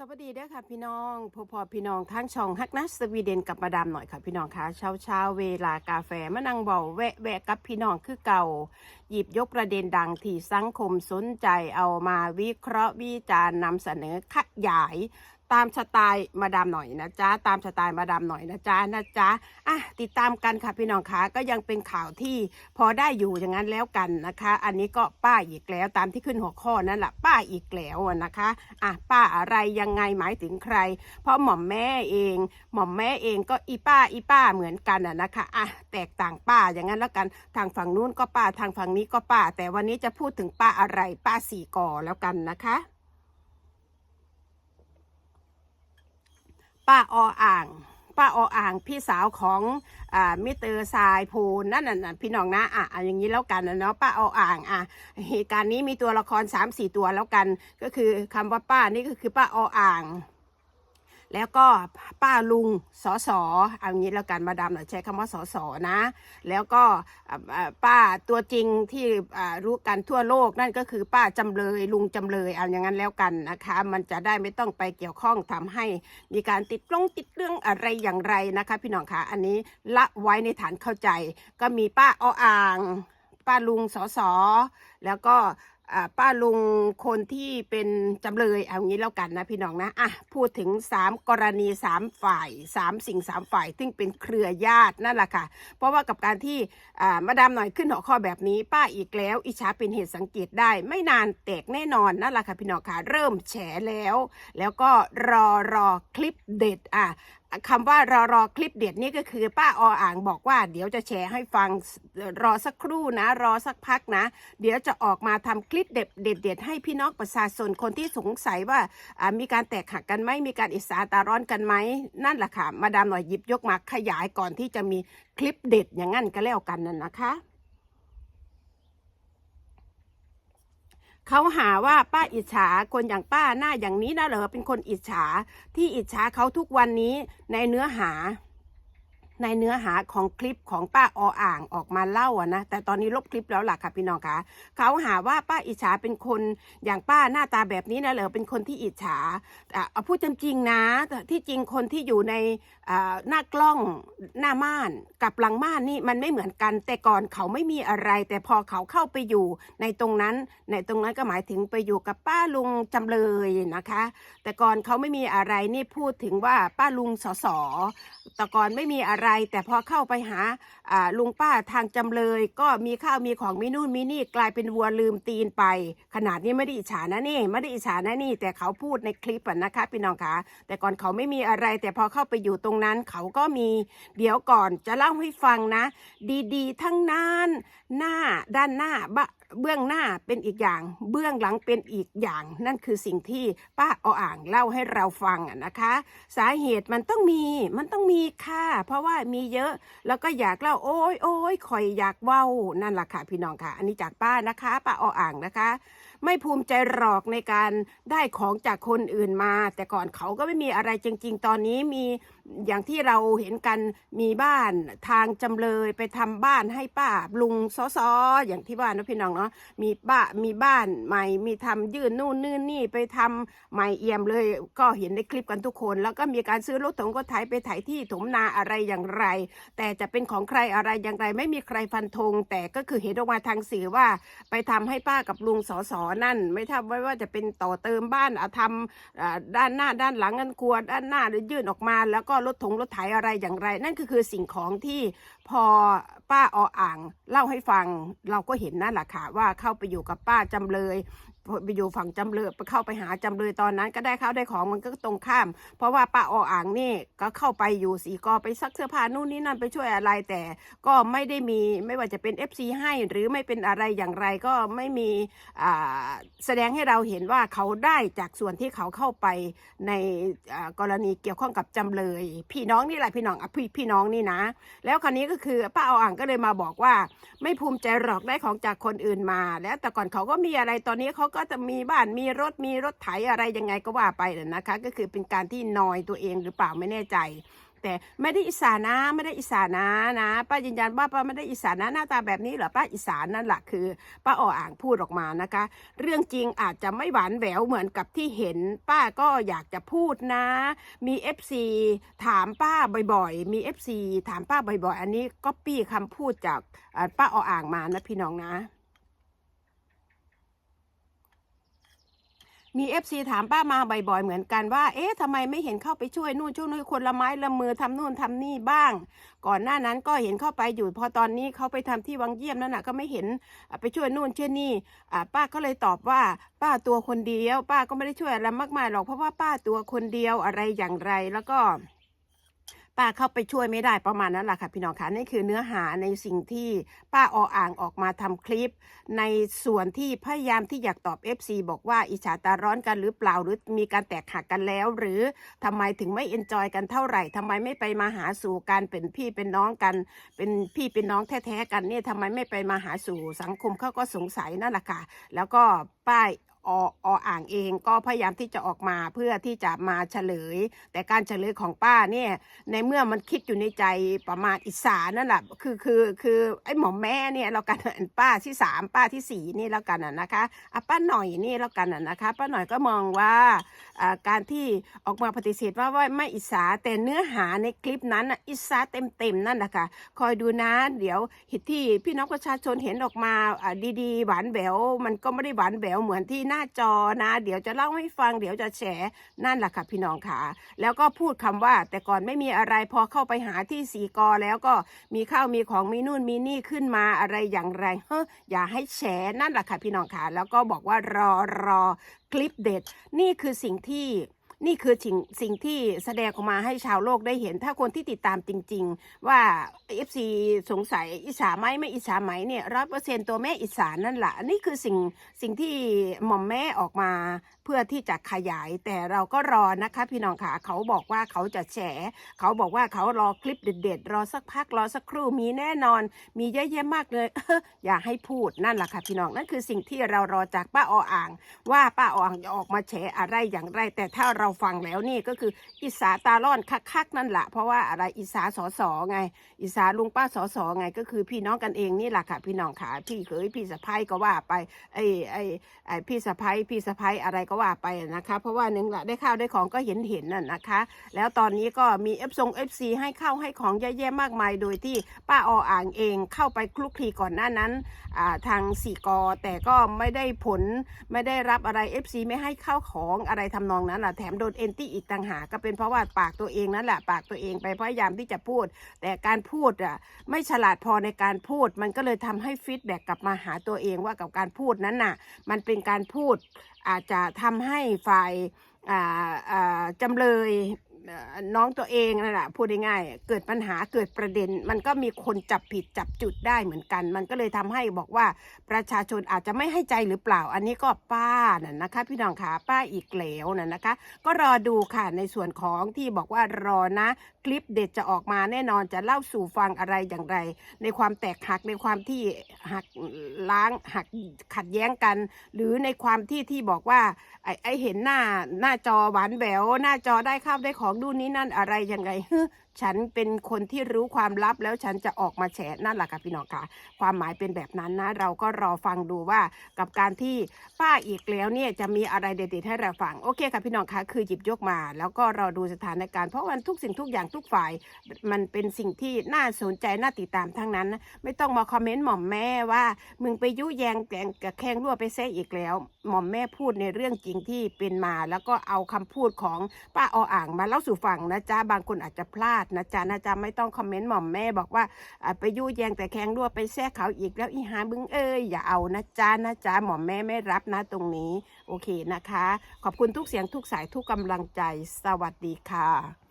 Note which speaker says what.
Speaker 1: สวัสดีเด้อค่ะพี่น้องพอพอพี่น้องทั้งช่องฮักนัสสวีเดนกับมาดามหน่อยค่ะพี่น้องคะเช้าเช้าเวลากาแฟมานั่งเบาแวะแวะกับพี่น้องคือเก่า หยิบยกประเด็นดังที่สังคมสนใจเอามาวิเคราะห์วิจารณ์นำเสนอขยาย ตามสไตล์มาดามหน่อยนะจ๊ะตามสไตล์มาดามหน่อยนะจ๊ะนะจ๊ะอะติดตามกันค่ะพี่น้องคะก็ยังเป็นข่าวที่พอได้อยู่อย่างนั้นแล้วกันนะคะ อันนี้ก็ป้าอีกแล้วตามที่ขึ้นหัวข้อนั่นแหละป้าอีกแล้วนะคะอะป้าอะไรยังไงหมายถึงใคร เพราะหม่อมแม่เอง หม่อมแม่เองก็อีป้าอีป้าเหมือนกันอะนะคะอะแตกต่างป้าอย่างนั้นแล้วกันทางฝั่งนู้นก็ป้าทางฝั่งนี้ก็ป้า แต่วันนี้จะพูดถึงป้าอะไรป้าสี่ก่อแล้วกันนะคะ ป้าออ่าง ป้าออ่างพี่สาวของอ่ามิเตอร์ทรายพูนนั่นน่ะพี่น้องนะอะอย่างนี้แล้วกันนะเนาะป้าออ่างอะเหตุการณ์นี้มีตัวละคร3 4ตัวแล้วกัน ก็คือคำว่าป้านี่ก็คือป้าออ่าง แล้วก็ป้าลุงสอสอเอางี้แล้วกันมาดามหน่อยใช้คำว่าสอสอนะ แล้วก็ป้าตัวจริงที่รู้กันทั่วโลกนั่นก็คือป้าจำเลยลุงจำเลยเอาอย่างนั้นแล้วกันนะคะ มันจะได้ไม่ต้องไปเกี่ยวข้องทำให้มีการติดกล้องติดเรื่องอะไรอย่างไรนะคะ พี่น้องคะอันนี้ละไว้ในฐานเข้าใจ ก็มีป้าออ่าง ป้าลุงสอสอแล้วก็ ป้าลุงคนที่เป็นจำเลยเอางี้แล้วกันนะพี่น้องนะอะพูดถึง 3 กรณี 3 ฝ่าย 3 สิ่ง 3 ฝ่าย ซึ่งเป็นเครือญาตินั่นแหละค่ะ เพราะว่ากับการที่อ่ามาดามหน่อยขึ้นหัวข้อแบบนี้ ป้าอีกแล้ว อิจฉาเป็นเหตุสังเกตได้ ไม่นานแตกแน่นอนนั่นแหละค่ะพี่น้องค่ะ เริ่มแฉแล้ว แล้วก็รอรอคลิปเด็ดอะ คำว่ารอรอคลิปเด็ดนี่ก็คือป้าออ่างบอกว่าเดี๋ยวจะแชร์ให้ฟังรอสักครู่นะ รอสักพักนะ เดี๋ยวจะออกมาทำคลิปเด็ดเด็ดเด็ดให้พี่น้องประชาชนคนที่สงสัยว่าอ่ามีการแตกหักกันไหมมีการอิสาตาร้อนกันไหมนั่นแหละค่ะ มาดามหน่อยหยิบยกมาขยายก่อนที่จะมีคลิปเด็ดอย่างนั้นก็แล้วกันนั่นนะคะ เขาหาว่าป้าอิจฉาคนอย่างป้าหน้าอย่างนี้นะเหรอเป็นคนอิจฉาที่อิจฉาเขาทุกวันนี้ในเนื้อหา ในเนื้อหาของคลิปของป้าออ่างออกมาเล่าอะนะแต่ตอนนี้ลบคลิปแล้วล่ะค่ะพี่น้องคะเขาหาว่าป้าอิจฉาเป็นคนอย่างป้าหน้าตาแบบนี้นะเหรอเป็นคนที่อิจฉาเอาพูดจริงๆนะที่จริงคนที่อยู่ในหน้ากล้องหน้าม่านกับหลังม่านนี่มันไม่เหมือนกัน แต่ก่อนเขาไม่มีอะไร แต่พอเขาเข้าไปอยู่ในตรงนั้น ในตรงนั้นก็หมายถึงไปอยู่กับป้าลุงจำเลยนะคะ แต่ก่อนเขาไม่มีอะไรนี่พูดถึงว่าป้าลุงสอสอแต่ก่อนไม่มีอะไรแต่พอเข้าไปหาลุงป้าทางจำเลย ก็มีข้าวมีของมีนู่นมีนี่กลายเป็นวัวลืมตีนไป ขนาดนี้ไม่ได้อิจฉานะนี่ไม่ได้อิจฉานะนี่ แต่เขาพูดในคลิปอะนะคะพี่น้องคะแต่ก่อนเขาไม่มีอะไร แต่พอเข้าไปอยู่ตรงนั้นเขาก็มีเดี๋ยวก่อนจะเล่าให้ฟังนะ ดีๆ ทั้งนั้นหน้าด้านหน้าบะ เบื้องหน้าเป็นอีกอย่าง เบื้องหลังเป็นอีกอย่าง นั่นคือสิ่งที่ป้าออ่างเล่าให้เราฟังอะนะคะ สาเหตุมันต้องมีมันต้องมีค่ะ เพราะว่ามีเยอะแล้วก็อยากเล่าโอ้ยโอ้ยคอยอยากเว้านั่นแหละค่ะพี่น้องค่ะ อันนี้จากป้านะคะ ป้าออ่างนะคะ ไม่ภูมิใจหรอกในการได้ของจากคนอื่นมา แต่ก่อนเขาก็ไม่มีอะไรจริง ๆ ตอนนี้มีอย่างที่เราเห็นกันมีบ้านทางจำเลยไปทำบ้านให้ป้าลุงซอซออย่างที่ว่านนะพี่น้องเนาะมีบ้ามีบ้านใหม่มีทำยื่นนู่นนี่นี่ไปทำใหม่เอี่ยมเลย ก็เห็นในคลิปกันทุกคน แล้วก็มีการซื้อรถถงรถไถไปไถที่ถมนาอะไรอย่างไร แต่จะเป็นของใครอะไรอย่างไร ไม่มีใครฟันธงแต่ก็คือเห็นออกมาทางสื่อว่าไปทำให้ป้ากับลุงสอสอนั่น ไม่ทราบว่าจะเป็นต่อเติมบ้านเอาทำด้านหน้าด้านหลังกันครัวด้านหน้าหรือยื่นออกมา แล้วก็รถถงรถไถอะไรอย่างไร นั่นก็คือสิ่งของที่พอป้าออ่างเล่าให้ฟังเราก็เห็นนั่นแหละค่ะว่าเข้าไปอยู่กับป้าจำเลย ไปอยู่ฝั่งจำเลยไปเข้าไปหาจำเลยตอนนั้น ก็ได้เข้าได้ของมันก็ตรงข้าม เพราะว่าป้าออ่างนี่ก็เข้าไปอยู่สีกอไปซักเสื้อผ้านู่นนี่นั่นไปช่วยอะไรแต่ก็ไม่ได้มีไม่ว่าจะเป็น FC ให้หรือไม่เป็นอะไรอย่างไรก็ไม่มีอ่าแสดงให้เราเห็นว่าเขาได้จากส่วนที่เขาเข้าไปในกรณีเกี่ยวข้องกับจำเลย พี่น้องนี่แหละพี่น้องอะพี่พี่น้องนี่นะ แล้วคราวนี้ก็คือป้าอาอ่างก็เลยมาบอกว่า ไม่ภูมิใจหรอกได้ของจากคนอื่นมา แล้วแต่ก่อนเขาก็มีอะไรตอนนี้เขาก็็จะมีบ้านมีรถมีรถไถอะไรยังไงก็ว่าไปนะนะคะ ก็คือเป็นการที่นอยตัวเองหรือเปล่าไม่แน่ใจ แต่ไม่ได้อิสานะไม่ได้อิสานะนะป้ายืนยันว่าป้าไม่ได้อิสานะหน้าตาแบบนี้เหรอป้าอิสานนั่นแหละคือป้าออ่างพูดออกมานะคะ เรื่องจริงอาจจะไม่หวานแหววเหมือนกับที่เห็น ป้าก็อยากจะพูดนะ มี FC ถามป้าบ่อยๆ มี FC ถามป้าบ่อยๆ อันนี้ก็ปี้คำพูดจากเอ่อป้ออ่างมานะพี่น้องนะ มีเอฟซีถามป้ามาบ่อยๆเหมือนกันว่า เอ๊ะทำไมไม่เห็นเข้าไปช่วยนู่นช่วยนี่คนละไม้ละมือทำนู่นทำนี่บ้าง ก่อนหน้านั้นก็เห็นเข้าไปอยู่ พอตอนนี้เขาไปทำที่วังเยี่ยมนั่นน่ะก็ไม่เห็นไปช่วยนู่นช่วยนี่ป้าก็เลยตอบว่า ป้าตัวคนเดียว ป้าก็ไม่ได้ช่วยอะไรมากมายหรอกเพราะว่าป้าตัวคนเดียวอะไรอย่างไรแล้วก็ ป้าเข้าไปช่วยไม่ได้ประมาณนั้นแหละค่ะพี่น้องคะนี่คือเนื้อหาในสิ่งที่ป้าออ่างออกมาทำคลิป ในส่วนที่พยายามที่อยากตอบ FC บอกว่าอิจฉาตาร้อนกันหรือเปล่าหรือมีการแตกหักกันแล้ว หรือทำไมถึงไม่เอนจอยกันเท่าไหร่ทำไมไม่ไปมาหาสู่กันเป็นพี่เป็นน้องกัน เป็นพี่เป็นน้องแท้ๆกันเนี่ยทำไมไม่ไปมาหาสู่สังคมเขาก็สงสัยนั่นแหละค่ะแล้วก็ป้าย อออ่างเองก็พยายามที่จะออกมาเพื่อที่จะมาเฉลย แต่การเฉลยของป้าเนี่ยในเมื่อมันคิดอยู่ในใจประมาณอิสานั่นแหละคือคือคือไอ้หมอมแม่เนี่ยแล้วกันป้าที่สามป้าที่สี่นี่แล้วกันนะคะอะป้าหน่อยนี่แล้วกันนะคะป้าหน่อยก็มองว่าการที่ออกมาปฏิเสธว่าว่าไม่อิสาแต่เนื้อหาในคลิปนั้นอิสาเต็มเต็มๆนั่นแหละค่ะคอยดูนะเดี๋ยวที่พี่น้องประชาชนเห็นออกมาอ่าดีๆ หวานแหววมันก็ไม่ได้หวานแหววเหมือนที่หน้าจอนะ เดี๋ยวจะเล่าให้ฟัง เดี๋ยวจะแฉนั่นแหละค่ะพี่น้องค่ะแล้วก็พูดคำว่า แต่ก่อนไม่มีอะไรพอเข้าไปหาที่สีกอแล้วก็มีข้าวมีของมีนู่นมีนี่ขึ้นมาอะไรอย่างไรเฮ้ออย่าให้แฉนั่นแหละค่ะพี่น้องค่ะแล้วก็บอกว่ารอรอคลิปเด็ด นี่คือสิ่งที่ นี่คือสิ่งสิ่งที่แสดงออกมาให้ชาวโลกได้เห็น ถ้าคนที่ติดตามจริง ๆ ว่า FC สงสัยอิสาไหมไม่อิสาไหมเนี่ยร้อยเปอร์เซ็นตัวแม่อิสานั่นแหละนี่คือสิ่งสิ่งที่หม่อมแม่ออกมา พื่อที่จะขยายแต่เราก็รอนะคะพี่น้องค่ะเขาบอกว่าเขาจะแฉเขาบอกว่าเขารอคลิปเด็ด ๆ รอสักพักรอสักครู่มีแน่นอน มีเยอะแยะมากเลย อย่าให้พูดนั่นแหละค่ะพี่น้องนั่นคือสิ่งที่เรารอจากป้าออ่าง ว่าป้าออ่างจะออกมาแฉอะไรอย่างไร แต่ถ้าเราฟังแล้วนี่ก็คืออิสาตาล่อนคักๆนั่นแหละเพราะว่าอะไรอิสาสอสอไง อิสาลุงป้าสอสอไงก็คือพี่น้องกันเองนี่แหละค่ะพี่น้องค่ะพี่เขยพี่สะพ้ายก็ว่าไปไอ้ไอ้ไอ้พี่สะพ้ายพี่สะพ้ายอะไรก็ว่าไปนะคะ เพราะว่าหนึ่งละได้ข้าวได้ของก็เห็นเห็นน่ะนะคะ แล้วตอนนี้ก็มีเอฟซงเอฟซีให้ข้าวให้ของเยอะแยะมากมาย โดยที่ป้าออ่างเองเข้าไปคลุกคลีก่อนหน้านั้นาทางสี่กอแต่ก็ไม่ได้ผลไม่ได้รับอะไร FC ไม่ให้ข้าวของอะไรทำนองนั้นแหละแถมโดนเอนตี้อีกต่างหากก็เป็นเพราะว่าปากตัวเองนั่นแหละปากตัวเองไปพยายามที่จะพูด แต่การพูดอะไม่ฉลาดพอในการพูด มันก็เลยทำให้ฟีดแบ็กกลับมาหาตัวเองว่ากับการพูดนั้นน่ะมันเป็นการพูดอาจจะทำให้ฝ่ายอ่าอ่าจำเลย น้องตัวเองนั่นแหละพูดง่ายๆเกิดปัญหาเกิดประเด็น มันก็มีคนจับผิดจับจุดได้เหมือนกัน มันก็เลยทำให้บอกว่าประชาชนอาจจะไม่ให้ใจหรือเปล่า อันนี้ก็ป้าน่ะนะคะ พี่น้องขาป้าอีกแล้วน่ะนะคะ ก็รอดูค่ะในส่วนของที่บอกว่ารอนะ คลิปเด็ดจะออกมาแน่นอนจะเล่าสู่ฟังอะไรอย่างไร ในความแตกหักในความที่หักล้างหักขัดแย้งกัน หรือในความที่ที่บอกว่าไอ้ไอเห็นหน้าหน้าจอหวานแหววหน้าจอได้ข้าวได้ของดูนี้นั่นอะไรยังไงฮ ฉันเป็นคนที่รู้ความลับแล้วฉันจะออกมาแฉนั่นแหละค่ะพี่น้องค่ะ ความหมายเป็นแบบนั้นนะ เราก็รอฟังดูว่ากับการที่ป้าอีกแล้วเนี่ยจะมีอะไรเด็ดๆให้เราฟังโอเคค่ะพี่น้องค่ะคือหยิบยกมา แล้วก็รอดูสถานการณ์เพราะวันทุกสิ่งทุกอย่างทุกฝ่าย มันเป็นสิ่งที่น่าสนใจน่าติดตามทั้งนั้นนะไม่ต้องมาคอมเมนต์หม่อมแม่ว่า มึงไปยุแยงแกงกับแข้งรั่วไปแซะอีกแล้ว หม่อมแม่พูดในเรื่องจริงที่เป็นมา แล้วก็เอาคำพูดของป้าออ่างมาเล่าสู่ฟังนะจ๊ะบางคนอาจจะพลาดนะจ๊ะนะจ๊ะไม่ต้องคอมเมนต์หม่อมแม่บอกว่าไปยุแยงแต่แข้งรั่วไปแทะเขาอีกแล้วอีหาบึงเอ้ยอย่าเอานะจ๊ะนะจ๊ะหม่อมแม่ไม่รับนะตรงนี้ โอเคนะคะ ขอบคุณทุกเสียงทุกสายทุกกำลังใจสวัสดีค่ะ